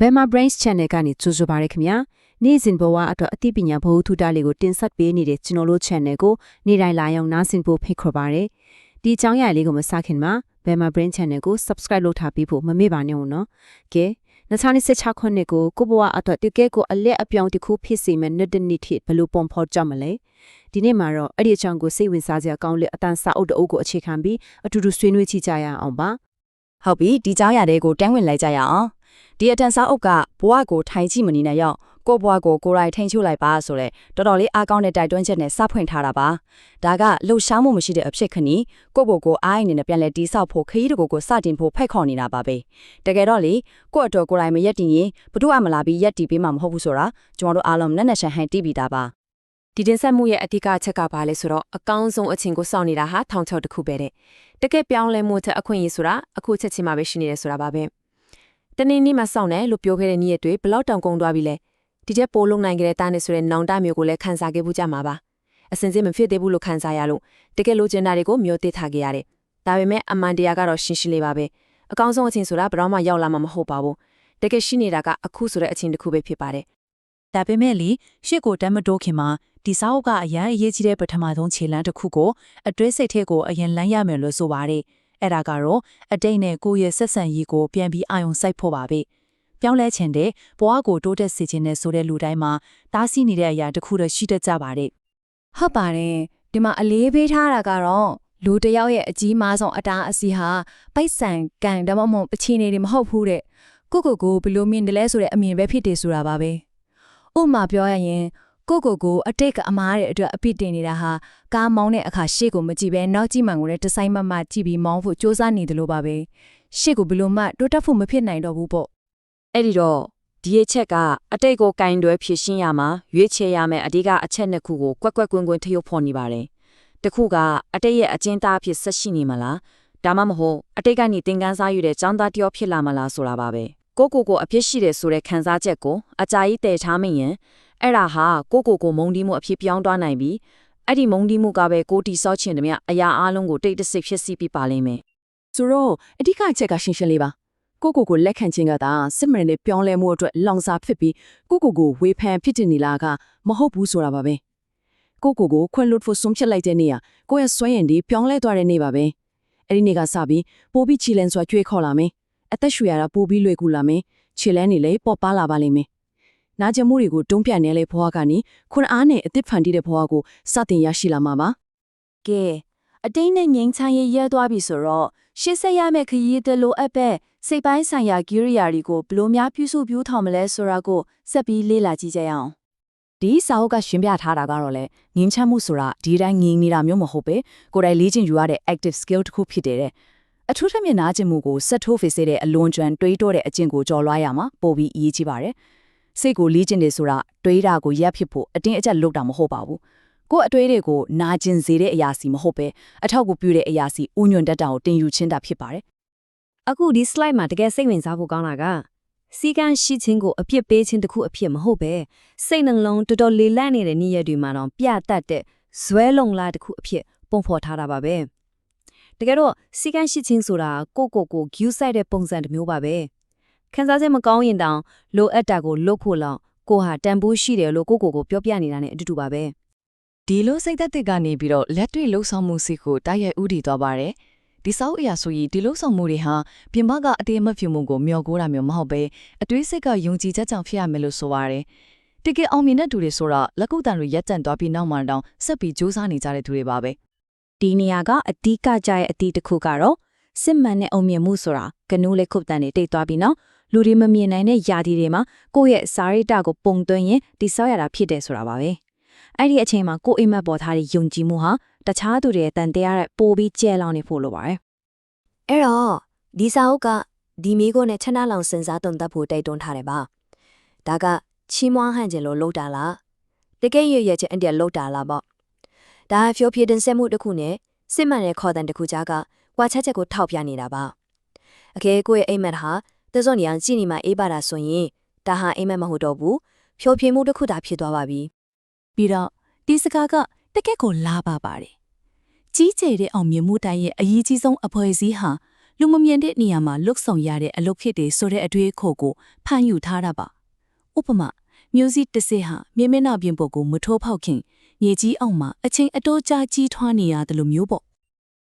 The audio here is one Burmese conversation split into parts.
Bema Brains Channel ကနေကြိုဆိုပါရခင်ဗျာနေ့စဉ်ဘဝအတွက်အသိပညာဘဝထူတာလေးကိုတင်ဆက်ပေးနေတဲ့ကျွန်တော်တို့ channel ကိုနေ့တိုင်းလာရောက်နားဆင်ဖို့ဖိတ်ခေါ်ပါရစေဒီအကြောင်းအရာလေးကိုမစခင်မှာ Bema Brains Channel ကို subscribe လုပ်ထားပြီးဖို့မမေ့ပါနဲ့ဦးနော်ကဲ2016ခုနှစ်ကိုကိုဘဝအတွက်တကယ်ကိုအလက်အပြောင်းတစ်ခုဖြစ်စေမယ့်နှစ်တနည်းထိဘယ်လိုပုံဖော်ကြမလဲဒီနေ့မှာတော့အဲ့ဒီအကြောင်းကိုစိတ်ဝင်စားစရာကောင်းတဲ့အတန်စာအုပ်တအုပ်ကိုအခြေခံပြီးအတူတူဆွေးနွေးကြည့်ကြရအောင်ပါဟုတ်ပြီဒီကြောင်းရတဲ့ကိုတန်းဝင်လိုက်ကြရအောင် ဒီအတန်စားအုပ်ကဘဝကိုထိုင်ကြည့်မနေနဲ့ရောက်ကိုယ့်ဘဝကိုကိုယ်တိုင်ထိန်ချုပ်လိုက်ပါဆိုတော့တော်တော်လေးအားကောင်းတဲ့တိုက်တွန်းချက်နဲ့စဖွင့်ထားတာပါဒါကလှုပ်ရှားမှုမရှိတဲ့အဖြစ်ခဏီကိုယ့်ဘို့ကိုအားအင်းနဲ့ပြန်လဲတီးဆောက်ဖို့ခရီးတကိုကိုစတင်ဖို့ဖိတ်ခေါ်နေတာပါပဲတကယ်တော့လေကိုယ့်အတော်ကိုယ်တိုင်မရက်တည်ရင်ဘသူ့အမလာပြီးရက်တည်ပေးမှာမဟုတ်ဘူးဆိုတာကျွန်တော်တို့အားလုံးနဲ့နဲ့ရှန်ဟန်တီးပြီးသားပါဒီတင်ဆက်မှုရဲ့အဓိကအချက်ကဘာလဲဆိုတော့အကောင်းဆုံးအချိန်ကိုစောင့်နေတာဟာထောင်ချောက်တစ်ခုပဲတဲ့တကယ်ပြောင်းလဲမှုတဲ့အခွင့်အရေးဆိုတာအခုချက်ချင်းမှပဲရှိနေတယ်ဆိုတာပါပဲ တနေ့နေ့မှစောင့်တယ်လို့ပြောခဲ့တဲ့နေ့ရက်တွေဘယ်လောက်တောင်ကုန်သွားပြီလဲဒီချက်ပိုလုံးနိုင်ကြတဲ့တားနေဆိုတဲ့နောင်တမျိုးကိုလည်းခန်းစားခဲ့ဘူးကြမှာပါအစင်စစ်မဖြစ်သေးဘူးလို့ခန်းစားရလို့တကယ်လိုချင်တာတွေကိုမျိုးသိထားခဲ့ရတယ်ဒါပေမဲ့အမှန်တရားကတော့ရှင်းရှင်းလေးပါပဲအကောင်းဆုံးအချိန်ဆိုတာဘယ်တော့မှရောက်လာမှာမဟုတ်ပါဘူးတကယ်ရှိနေတာကအခုဆိုတဲ့အချိန်တစ်ခုပဲဖြစ်ပါတယ်ဒါပေမဲ့လေရှစ်ကိုတမ်းမတိုးခင်မှာဒီစာအုပ်ကအရန်အရေးကြီးတဲ့ပထမဆုံးခြေလှမ်းတစ်ခုကိုအတွဲစိတ်ထဲကိုအရင်လမ်းရမယ်လို့ဆိုပါတယ်။ အဲ့ဒါကတော့အတိတ်နဲ့ကိုယ့်ရဲ့ဆက်ဆံရေးကိုပြန်ပြီးအာရုံစိုက်ဖို့ပါပဲ။ပြောင်းလဲခြင်းတဲ့ဘဝကိုတိုးတက်စေခြင်းနဲ့ဆိုတဲ့လူတိုင်းမှာတားဆီးနေတဲ့အရာတစ်ခုတော့ရှိတတ်ကြပါတယ်ဟုတ်ပါတယ်ဒီမှာအလေးပေးထားတာကတော့လူတစ်ယောက်ရဲ့အကြီးမားဆုံးအတားအစီဟာပိုက်ဆံကန်ဒါမှမဟုတ်ပချီနေတွေမဟုတ်ဘူးတဲ့ကိုကိုကိုဘယ်လိုမြင်တယ်လဲဆိုတဲ့အမြင်ပဲဖြစ်တယ်ဆိုတာပါပဲဥပမာပြောရရင် ကိုကိုကိုအတိတ်ကအမားတဲ့အတွက်အပြစ်တင်နေတာဟာကားမောင်းတဲ့အခါရှေ့ကိုမကြည့်ပဲနောက်ကြည့်မှန်ကိုလည်းတစ်ဆိုင်မမကြည့်ပြီးမောင်းဖို့စ조사နေတယ်လို့ပါပဲရှေ့ကိုဘယ်လိုမှတိုးတက်ဖို့မဖြစ်နိုင်တော့ဘူးပေါ့ အဲ့ဒီတော့ဒီအချက်ကအတိတ်ကိုကင်တွဲဖြည့်ရှင်းရမှာရွေးချယ်ရမယ်အဓိကအချက်နှစ်ခုကိုကွက်ကွက်ကွင်းကွင်းထရုပ်ဖော်နေပါတယ်။တစ်ခုကအတိတ်ရဲ့အကျဉ်းသားအဖြစ်ဆက်ရှိနေမလားဒါမှမဟုတ်အတိတ်ကနေသင်ခန်းစားယူတဲ့ចောင်းသားတယောက်ဖြစ်လာမလားဆိုတာပါပဲ။ကိုကိုကိုအဖြစ်ရှိတယ်ဆိုတဲ့ခံစားချက်ကိုအကြာကြီးတည်ထားမိရင် အဲ့ဒါဟာကိုကိုကိုမုံတီးမှုအဖြစ်ပြောင်းသွားနိုင်ပြီးအဲ့ဒီမုံတီးမှုကပဲကိုတီဆော့ချင်တဲ့မြအရာအလုံးကိုတိတ်တဆိတ်ဖြစ်စီပြပါလိမ့်မယ်ဆိုတော့အဓိကအချက်ကရှင်းရှင်းလေးပါကိုကိုကိုလက်ခံခြင်းကသာစစ်မှန်တဲ့ပြောင်းလဲမှုအတွက်လောင်စာဖြစ်ပြီးကိုကိုကိုဝေဖန်ဖြစ်တင်နေလားကမဟုတ်ဘူးဆိုတာပါပဲကိုကိုကိုခွင့်လွတ်ဖို့ဆုံးဖြတ်လိုက်တဲ့နေ့ကကိုယ့်ရဲ့စွမ်းရည်ဒီပြောင်းလဲသွားတဲ့နေ့ပါပဲအဲ့ဒီနေ့ကစပြီးပိုပြီးချီလန်စွာကြွေးခေါ်လာမယ်အသက်ရှူရတာပိုပြီးလွယ်ကူလာမယ်ချီလန်နေလေပေါ်ပါလာပါလိမ့်မယ် နာကျင်မှုတွေကိုတုံးပြနေလေဘဝကနေခွန်အားနဲ့အသက်ဖန်တီးတဲ့ဘဝကိုစတင်ရရှိလာမှာပါကဲအတိတ်နဲ့ငိမ့်ချမ်းရေးရဲသွားပြီဆိုတော့ရှေ့ဆက်ရမယ့်ခရီးတလိုအပ်ပဲစိတ်ပိုင်းဆိုင်ရာကိရိယာတွေကိုဘယ်လိုများပြုစုပြောင်းထောင်မလဲဆိုတာကိုဆက်ပြီးလေ့လာကြည့်ကြရအောင်ဒီစာအုပ်ကရှင်းပြထားတာကတော့လေငင်းချမ်းမှုဆိုတာဒီတိုင်းငင်းနေတာမျိုးမဟုတ်ပဲကိုယ်တိုင်လေ့ကျင့်ယူရတဲ့ active skill တစ်ခုဖြစ်တယ်တဲ့အထူးထမျက်နာကျင်မှုကိုဆက်ထိုးဖေးစေတဲ့အလွန်ကျွမ်းတွေးတောတဲ့အကျင့်ကိုကြော်လွှားရမှာပိုပြီးအရေးကြီးပါတယ် စိတ်ကိုလေ့ကျင့်နေဆိုတာတွေးတာကိုရပ်ဖြစ်ဖို့အတင်းအကျပ်လုပ်တာမဟုတ်ပါဘူးကိုယ်အတွေးတွေကိုနာကျင်စေတဲ့အရာစီမဟုတ်ပဲအထောက်အကူပြုတဲ့အရာစီဥညွန့်တတ်တာကိုတင်ယူချင်းတာဖြစ်ပါတယ်အခုဒီ slide မှာတကယ်စိတ်ဝင်စားဖို့ကောင်းတာကစီကံရှိခြင်းကိုအပြစ်ပေးခြင်းတစ်ခုအဖြစ်မဟုတ်ပဲစိတ်နှလုံးတော်တော်လေးလန့်နေတဲ့နေ့ရက်တွေမှာတော့ပြတတ်တဲ့ဇွဲလုံလာတစ်ခုအဖြစ်ပုံဖော်ထားတာပါပဲတကယ်တော့စီကံရှိခြင်းဆိုတာကိုကိုကို view site တဲ့ပုံစံတစ်မျိုးပါပဲ ခန်းစားချက်မကောင်းရင်တောင်လိုအပ်တာကိုလုတ်ဖို့လောက်ကိုဟာတန်ဖိုးရှိတယ်လို့ကိုကိုကိုပြောပြနေတာ ਨੇ အတူတူပါပဲဒီလိုစိတ်သက်သက်ကနေပြီးတော့လက်တွေ့လှုပ်ဆောင်မှုစီကိုတိုက်ရိုက်ဥတည်သွားပါတယ်။ဒီစောက်အရာဆိုရင်ဒီလှုပ်ဆောင်မှုတွေဟာပြင်ပကအတေးမဖြူမှုကိုမျောကိုးတာမျိုးမဟုတ်ပဲအတွေးစိတ်ကယုံကြည်ချက်ကြောင့်ဖြစ်ရမယ်လို့ဆိုပါတယ်။တကယ်အောင်မြင်တဲ့သူတွေဆိုတာလက်ကုပ်တန်တွေရက်တန့်သွားပြီးနောက်မှတောင်ဆက်ပြီးစူးစမ်းနေကြတဲ့သူတွေပါပဲဒီနေရာကအဓိကကြရဲ့အတီးတစ်ခုကတော့စစ်မှန်တဲ့အုံမြင်မှုဆိုတာကနူးလေးခုတ်တန်နေတိတ်သွားပြီးနော် လူတွေမမြင်နိုင်တဲ့ယာတီတွေမှာကိုယ့်ရဲ့စာရိတ္တကိုပုံသွင်းရင်တိဆောက်ရတာဖြစ်တယ်ဆိုတာပါပဲအဲ့ဒီအချိန်မှာကိုယ့်အိမ်မက်ပေါ်ထားတဲ့ယုံကြည်မှုဟာတခြားသူတွေရဲ့တန်တရားတဲ့ပိုပြီးကျဲလောင်နေဖို့လိုပါတယ်အဲ့တော့ဒီစာအုပ်ကဒီမိကိုနဲ့ချနာလောင်စင်စားတုံတက်ဖို့တိုက်တွန်းထားတယ်ပါဒါကချီးမွမ်းဟန်ခြင်းလို့လုပ်တာလားတကယ်ရရချင်းအန်တရလုပ်တာလားပေါ့ဒါဖြိုးဖြတင်ဆက်မှုတစ်ခုနဲ့စစ်မှန်တဲ့ခေါ်တန်တစ်ခုကြားကကွာချက်ချက်ကိုထောက်ပြနေတာပါအကယ်ကိုယ့်ရဲ့အိမ်မက်ဟာ သဇွန်နေအောင်ကြည့်နေမှအေးပါတာဆိုရင်ဒါဟာအိမ်မက်မဟုတ်တော့ဘူးဖြိုးဖြမှုတစ်ခုသာဖြစ်သွားပါပြီ။ပြီးတော့ဒီစကားကတကယ့်ကိုလာပါပါတယ်။ကြီးကျယ်တဲ့အောင်မြင်မှုတိုင်းရဲ့အရေးကြီးဆုံးအဖွဲ့အစည်းဟာလူမမြင်တဲ့နေရာမှာလွတ်ဆောင်ရတဲ့အလုပ်ဖြစ်တယ်ဆိုတဲ့အတွေ့အခေါ်ကိုဖန်ယူထားတာပါဥပမာမျိုးစိတစ်စစ်ဟာမြင်းမနာပြင်ပေါ်ကိုမထိုးဖောက်ခင်မြေကြီးအောက်မှာအချိန်အတိုးကြာကြီးထွားနေရတယ်လို့မျိုးပေါ့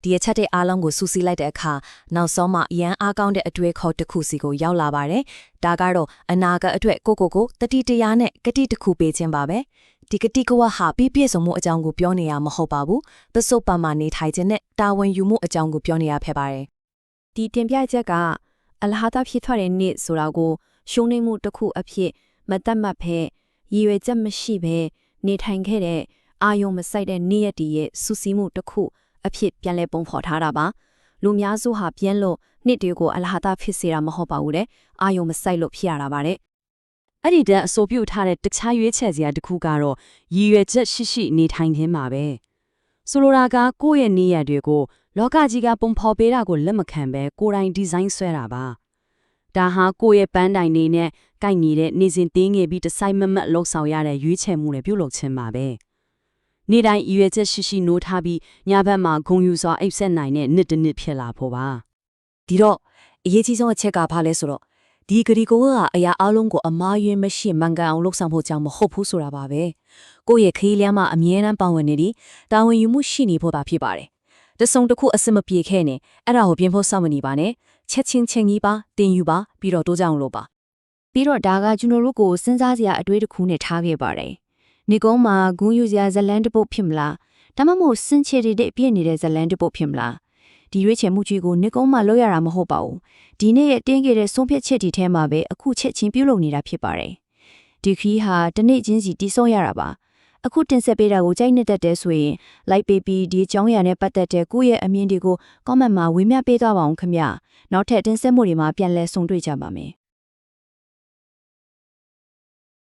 ဒီအချက်တွေအားလုံးကိုစူးစီးလိုက်တဲ့အခါနောက်ဆုံးမှအရန်အားကောင်းတဲ့အတွေ့အခေါ်တစ်ခုစီကိုရောက်လာပါတယ်။ဒါကတော့အနာဂတ်အတွက်ကိုကိုကိုတတိတရားနဲ့ဂတိတစ်ခုပေးခြင်းပါပဲ။ဒီဂတိကဝဟာပြည့်ပြည့်စုံမှုအကြောင်းကိုပြောနေရမဟုတ်ပါဘူး။ပစုပန်မှာနေထိုင်ခြင်းနဲ့တာဝန်ယူမှုအကြောင်းကိုပြောနေရဖြစ်ပါတယ်ဒီတင်ပြချက်ကအလဟာတာဖြစ်ထွက်တဲ့နေ့ဆိုတာကိုရှုံးနေမှုတစ်ခုအဖြစ်မတတ်မှတ်ဖဲရည်ရွယ်ချက်မရှိဘဲနေထိုင်ခဲ့တဲ့အာယုံမဆိုင်တဲ့နေ့ရက်တည်းရဲ့စူးစီးမှုတစ်ခု အဖြစ်ပြန်လဲပုံဖော်ထားတာပါလူများစုဟာပြန်လို့နေ့တွေကိုအလဟာတာဖြစ်စေတာမဟုတ်ပါဘူးတဲ့အာယုံမဆိုင်လို့ဖြစ်ရတာပါတဲ့အဲ့ဒီတန်းအဆိုပြုထားတဲ့တခြားရွေးချယ်စရာတစ်ခုကတော့ရည်ရွယ်ချက်ရှိရှိနေထိုင်ခြင်းပါပဲဆိုလိုတာကကိုယ့်ရဲ့နေရတွေကိုလောကကြီးကပုံဖော်ပေးတာကိုလက်မခံပဲကိုယ်တိုင်ဒီဇိုင်းဆွဲတာပါဒါဟာကိုယ့်ရဲ့ပန်းတိုင်နေနဲ့ကိုက်ညီတဲ့နေစဉ်တင်းငယ်ပြီးတစိုက်မမတ်လှုပ်ဆောင်ရတဲ့ရွေးချယ်မှုတွေပြုလုပ်ခြင်းပါပဲ နေတိုင်းရည်ရွယ်ချက်ရှိရှိနိုးထားပြီးညဘက်မှာဂုံယူစွာအိပ်ဆက်နိုင်တဲ့နှစ်တစ်နှစ်ဖြစ်လာဖို့ပါဒီတော့အရေးကြီးဆုံးအချက်ကဘာလဲဆိုတော့ဒီဂရီကိုကအရာအလုံးကိုအမားယွင်းမရှိမှန်ကန်အောင်လုပ်ဆောင်ဖို့ကြောင့်မဟုတ်ဘူးဆိုတာပါပဲကိုယ့်ရဲ့ခရီးလမ်းမှာအမြဲတမ်းပါဝင်နေသည်တာဝန်ယူမှုရှိနေဖို့ပါဖြစ်ပါတယ်တစုံတစ်ခုအစမပြေခဲ့နေအဲ့ဒါကိုပြင်ဖို့စောင့်မနေပါနဲ့ချက်ချင်းချင်းကြီးပါတင်ယူပါပြီးတော့တိုးကြအောင်လုပ်ပါပြီးတော့ဒါကကျွန်တော်တို့ကိုစဉ်းစားစရာအတွေ့တစ်ခုနဲ့ထားခဲ့ပါတယ်။ နေကုန်းမှာဂုံးယူစရာဇလန်းတစ်ပုတ်ဖြစ်မလား။ဒါမှမဟုတ်စင်ချေတွေတဲ့ပြည့်နေတဲ့ဇလန်းတစ်ပုတ်ဖြစ်မလား။ဒီရွေးချယ်မှုကြီးကိုနေကုန်းမှာလုပ်ရတာမဟုတ်ပါဘူး။ဒီနေ့ရဲ့တင်းခဲ့တဲ့ဆုံးဖြတ်ချက်ဒီထဲမှာပဲအခုချက်ချင်းပြုလုပ်နေတာဖြစ်ပါတယ်။ဒီခီးဟာတနေ့ချင်းစီတီးဆုံးရတာပါ။အခုတင်ဆက်ပေးတာကိုကြိုက်နေတတ်တဲ့ဆိုရင် like ပေးပြီးဒီအကြောင်းအရာနဲ့ပတ်သက်တဲ့ကိုယ့်ရဲ့အမြင်တွေကို comment မှာဝေမျှပေးသွားပါအောင်ခင်ဗျ။နောက်ထပ်တင်ဆက်မှုတွေမှာပြန်လည်ဆုံတွေ့ကြပါမယ်